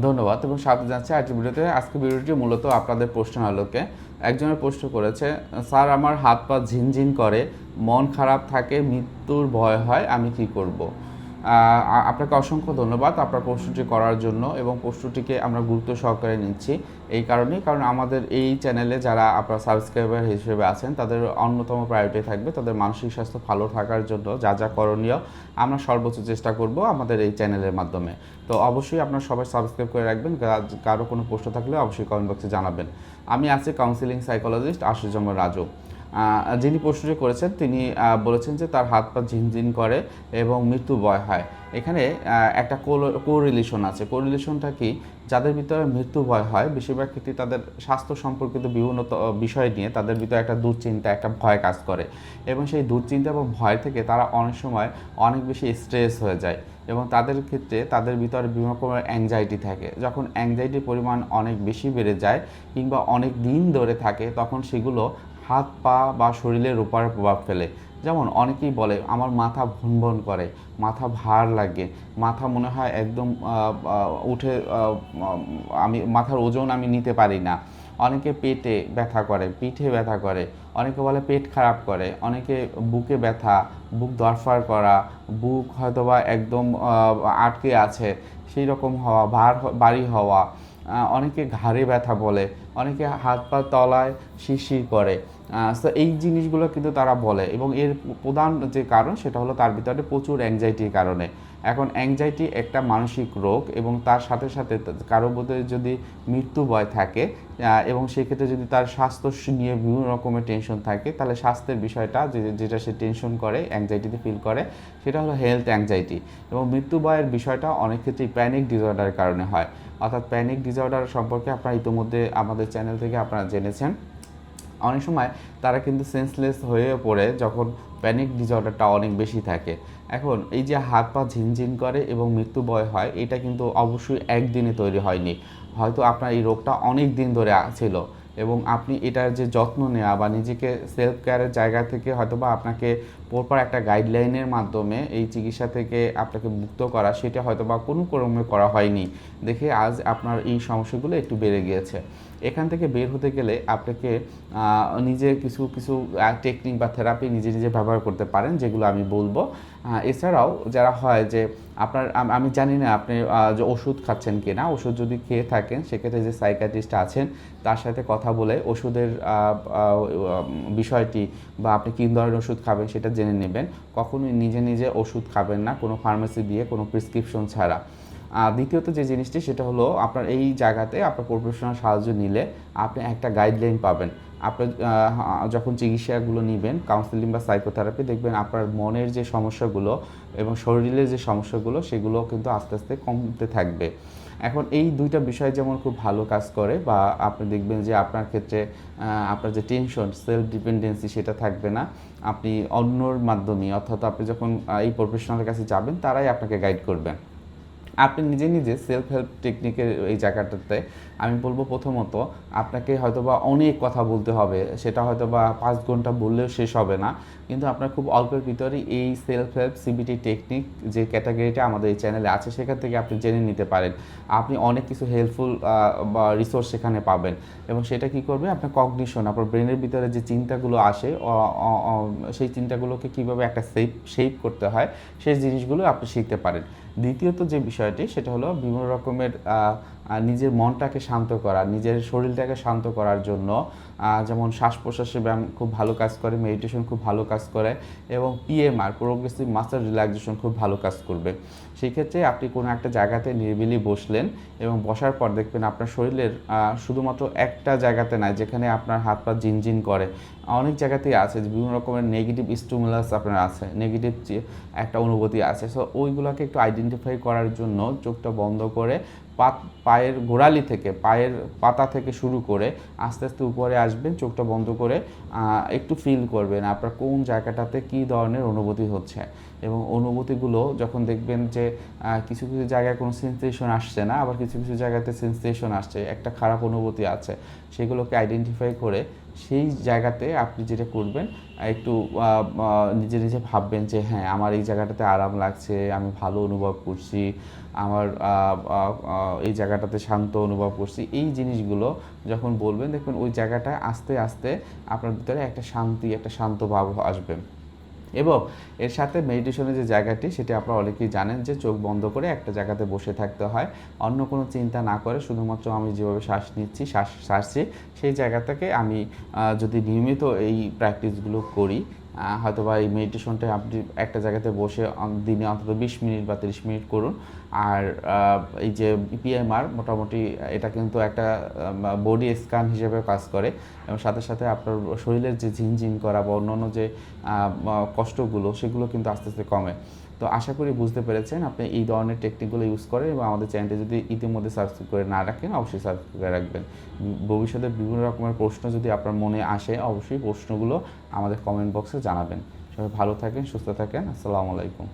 ধন্যবাদ এবং সাথে যাচ্ছে আজকের ভিডিওতে। আজকে ভিডিওটি মূলত আপনাদের প্রশ্ন আলোকে। একজনের প্রশ্ন করেছে, স্যার, আমার হাত পা ঝিনঝিন করে, মন খারাপ থাকে, মৃত্যুর ভয় হয়, আমি কি করব? আপনাকে অসংখ্য ধন্যবাদ আপনার প্রশ্নটি করার জন্য এবং প্রশ্নটিকে আমরা গুরুত্ব সহকারে নিচ্ছি এই কারণেই, কারণ আমাদের এই চ্যানেলে যারা আপনার সাবস্ক্রাইবার হিসেবে আছেন, তাদের অন্যতম প্রায়োরিটি থাকবে তাদের মানসিক স্বাস্থ্য ভালো থাকার জন্য যা যা করণীয় আমরা সর্বোচ্চ চেষ্টা করব আমাদের এই চ্যানেলের মাধ্যমে। তো অবশ্যই আপনারা সবাই সাবস্ক্রাইব করে রাখবেন কারও কোনো প্রশ্ন থাকলে অবশ্যই কমেন্ট বক্সে জানাবেন। আমি আছি কাউন্সিলিং সাইকোলজিস্ট আশুজমা রাজু। যিনি প্রশ্নটি করেছেন, তিনি বলেছেন যে তার হাত পা ঝিনঝিন করে এবং মৃত্যু ভয় হয়। এখানে একটা কো রিলেশন আছে। কো রিলেশনটা কি? যাদের ভিতরে মৃত্যু ভয় হয়, বেশিরভাগ ক্ষেত্রে তাদের স্বাস্থ্য সম্পর্কিত বিভিন্ন বিষয় নিয়ে তাদের ভিতরে একটা দুশ্চিন্তা, একটা ভয় কাজ করে। এবং সেই দুশ্চিন্তা এবং ভয় থেকে তারা অনেক সময় অনেক বেশি স্ট্রেস হয়ে যায়। এবং তাদের ক্ষেত্রে তাদের ভিতরে বিভিন্ন রকমের অ্যাংজাইটি থাকে। যখন অ্যাংজাইটির পরিমাণ অনেক বেশি বেড়ে যায় কিংবা অনেক দিন ধরে থাকে, তখন সেগুলো হাত, পা বা শরীরের উপরে প্রভাব ফেলে। যেমন অনেকেই বলে, আমার মাথা ভনভন করে, মাথা ভার লাগে, মাথা মনে হয় একদম উঠে আমি, মাথার ওজন আমি নিতে পারি না। অনেকে পেটে ব্যথা করে, পিঠে ব্যথা করে, অনেকে বলে পেট খারাপ করে, অনেকে বুকে ব্যথা, বুক দরফার করা, বুক হয়তোবা একদম আটকে আছে, সেই রকম হওয়া, ভার বাড়ি হওয়া অনেকে ঘাড়ে ব্যথা বলে, অনেকে হাত পা তলায় শিরশির করে। সো এই জিনিসগুলো কিন্তু তারা বলে এবং এর প্রধান যে কারণ সেটা হলো তার ভিতরে প্রচুর অ্যাংজাইটির কারণে। এখন অ্যাংজাইটি একটা মানসিক রোগ এবং তার সাথে সাথে কারও মধ্যে যদি মৃত্যু ভয় থাকে এবং সেক্ষেত্রে যদি তার স্বাস্থ্য নিয়ে বিভিন্ন রকমের টেনশন থাকে, তাহলে স্বাস্থ্যের বিষয়টা যেটা সে টেনশন করে অ্যাংজাইটিতে ফিল করে, সেটা হলো হেলথ অ্যাংজাইটি এবং মৃত্যু ভয়ের বিষয়টা অনেক ক্ষেত্রেই প্যানিক ডিসঅর্ডারের কারণে হয়। অর্থাৎ প্যানিক ডিসঅর্ডার সম্পর্কে আপনারা ইতিমধ্যে আমাদের চ্যানেল থেকে আপনারা জেনেছেন। অনেক সময় তারা কিন্তু সেন্সলেস হয়ে পড়ে যখন প্যানিক ডিসঅর্ডারটা অনেক বেশি থাকে। এখন এই যে হাত পা ঝিনঝিন করে এবং মৃত্যু ভয় হয়, এটা কিন্তু অবশ্যই একদিনে তৈরি হয়নি। হয়তো আপনার এই রোগটা অনেক দিন ধরে ছিল এবং আপনি এটার যে যত্ন নেওয়া বা নিজেকে সেলফ কেয়ারের জায়গা থেকে হয়তো বা আপনাকে পরপর একটা গাইডলাইনের মাধ্যমে এই চিকিৎসা থেকে আপনাকে মুক্ত করা, সেটা হয়তো বা কোনো ক্রমে করা হয়নি। দেখে আজ আপনার এই সমস্যাগুলো একটু বেড়ে গিয়েছে। এখান থেকে বের হতে গেলে আপনাকে নিজে কিছু কিছু টেকনিক বা থেরাপি নিজে নিজে ব্যবহার করতে পারেন, যেগুলো আমি বলব। এছাড়াও যারা হয় যে আপনার, আমি জানি না আপনি যে ওষুধ খাচ্ছেন কিনা, ওষুধ যদি খেয়ে থাকেন, সেক্ষেত্রে যে সাইকাটিস্ট আছেন, তার সাথে কথা বলে ওষুধের বিষয়টি বা আপনি কী ধরনের ওষুধ খাবেন সেটা জেনে নেবেন। কখনোই নিজে নিজে ওষুধ খাবেন না, কোনো ফার্মেসি দিয়ে কোনো প্রেসক্রিপশন ছাড়া। দ্বিতীয়ত যে জিনিসটি, সেটা হলো আপনার এই জায়গাতে আপনার প্রফেশনাল সাহায্য নিলে আপনি একটা গাইডলাইন পাবেন। আপনার যখন চিকিৎসাগুলো নেবেন কাউন্সিলিং বা সাইকোথেরাপি দেখবেন আপনার মনের যে সমস্যাগুলো এবং শরীরের যে সমস্যাগুলো, সেগুলো কিন্তু আস্তে আস্তে কমতে থাকবে। এখন এই দুইটা বিষয় যেমন খুব ভালো কাজ করে বা আপনি দেখবেন যে আপনার ক্ষেত্রে আপনার যে টেনশন সেলফ ডিপেন্ডেন্সি সেটা থাকবে না। আপনি অন্যর মাধ্যমে, অর্থাৎ আপনি যখন এই প্রফেশনালের কাছে যাবেন, তারাই আপনাকে গাইড করবেন আপনি নিজে নিজে সেলফ হেল্প টেকনিকের এই জায়গাটাতে, আমি বলব প্রথমত, আপনাকে হয়তোবা অনেক কথা বলতে হবে, সেটা হয়তোবা পাঁচ ঘণ্টা বললেও শেষ হবে না, কিন্তু আপনার খুব অল্পের ভিতরে এই সেলফ হেল্প সিবিটি টেকনিক যে ক্যাটাগরিটা আমাদের এই চ্যানেলে আছে, সেখান থেকে আপনি জেনে নিতে পারেন। আপনি অনেক কিছু হেল্পফুল বা রিসোর্স সেখানে পাবেন এবং সেটা কি করবে? আপনার কগনিশন আপনার ব্রেনের ভিতরে যে চিন্তাগুলো আসে সেই চিন্তাগুলোকে কীভাবে একটা সেপ শেপ করতে হয়, সেই জিনিসগুলো আপনি শিখতে পারেন। দ্বিতীয়ত যে বিষয়টি সেটা হলো বিভিন্ন রকমের নিজের মনটাকে শান্ত করা, নিজের শরীরটাকে শান্ত করার জন্য যেমন শ্বাস প্রশ্বাসের ব্যায়াম খুব ভালো কাজ করে মেডিটেশন খুব ভালো কাজ করে এবং পিএমআর প্রোগ্রেসিভ মাস্টার রিল্যাক্সেশন খুব ভালো কাজ করবে। সেই ক্ষেত্রে আপনি কোনো একটা জায়গাতে নিরিবিলি বসলেন এবং বসার পর দেখবেন আপনার শরীরের শুধুমাত্র একটা জায়গাতে নাই, যেখানে আপনার হাত পা জিনজিন করে। অনেক জায়গাতেই আছে, বিভিন্ন রকমের নেগেটিভ স্টিমুলাস আপনার আছে নেগেটিভ একটা অনুভূতি আছে। সো ওইগুলোকে একটু আইডেন্টিফাই করার জন্য চোখটা বন্ধ করে পায়ের গোড়ালি থেকে, পায়ের পাতা থেকে শুরু করে আস্তে আস্তে উপরে আসবেন, চোখটা বন্ধ করে একটু ফিল করবেন আপনার কোন জায়গাটাতে কি ধরনের অনুভূতি হচ্ছে। এবং অনুভূতিগুলো যখন দেখবেন যে কিছু কিছু জায়গায় কোনো সেন্সেশন আসছে না, আবার কিছু কিছু জায়গাতে সেন্সেশন আসছে, একটা খারাপ অনুভূতি আছে, সেগুলোকে আইডেন্টিফাই করে সেই জায়গাতে আপনি যেটা করবেন, একটু নিজে নিজে ভাববেন যে হ্যাঁ আমার এই জায়গাটাতে আরাম লাগছে, আমি ভালো অনুভব করছি, আমার এই জায়গাটাতে শান্ত অনুভব করছি। এই জিনিসগুলো যখন বলবেন, দেখবেন ওই জায়গাটা আস্তে আস্তে আপনার ভিতরে একটা শান্তি, একটা শান্ত ভাব আসবে। এবং এর সাথে মেডিটেশনের যে জায়গাটি, সেটি আপনারা অনেকেই জানেন যে চোখ বন্ধ করে একটা জায়গাতে বসে থাকতে হয়। অন্য কোনো চিন্তা না করে শুধুমাত্র আমি যেভাবে শ্বাস নিচ্ছি, শ্বাস সারছি, সেই জায়গা থেকে আমি যদি নিয়মিত এই প্র্যাকটিসগুলো করি হয়তো বা এই মেডিটেশনটা আপনি একটা জায়গাতে বসে দিনে অন্তত বিশ মিনিট বা তিরিশ মিনিট করুন। আর এই যে পিএমআর মোটামুটি এটা কিন্তু একটা বডি স্ক্যান হিসেবে কাজ করে। এবং সাথে সাথে আপনার শরীরের যে ঝিনঝিন করা বা অন্যান্য যে কষ্টগুলো সেগুলো কিন্তু আস্তে আস্তে কমে। তো আশা করি বুঝতে পেরেছেন আপনি এই ধরনের টেকনিকগুলো ইউজ করেন এবং আমাদের চ্যানেলটি যদি ইতিমধ্যে সাবস্ক্রাইব করে না রাখেন, অবশ্যই সাবস্ক্রাইব করে রাখবেন। ভবিষ্যতে বিভিন্ন রকমের প্রশ্ন যদি আপনার মনে আসে, অবশ্যই প্রশ্নগুলো আমাদের কমেন্ট বক্সে জানাবেন। সবাই ভালো থাকেন, সুস্থ থাকেন, আসসালামু আলাইকুম।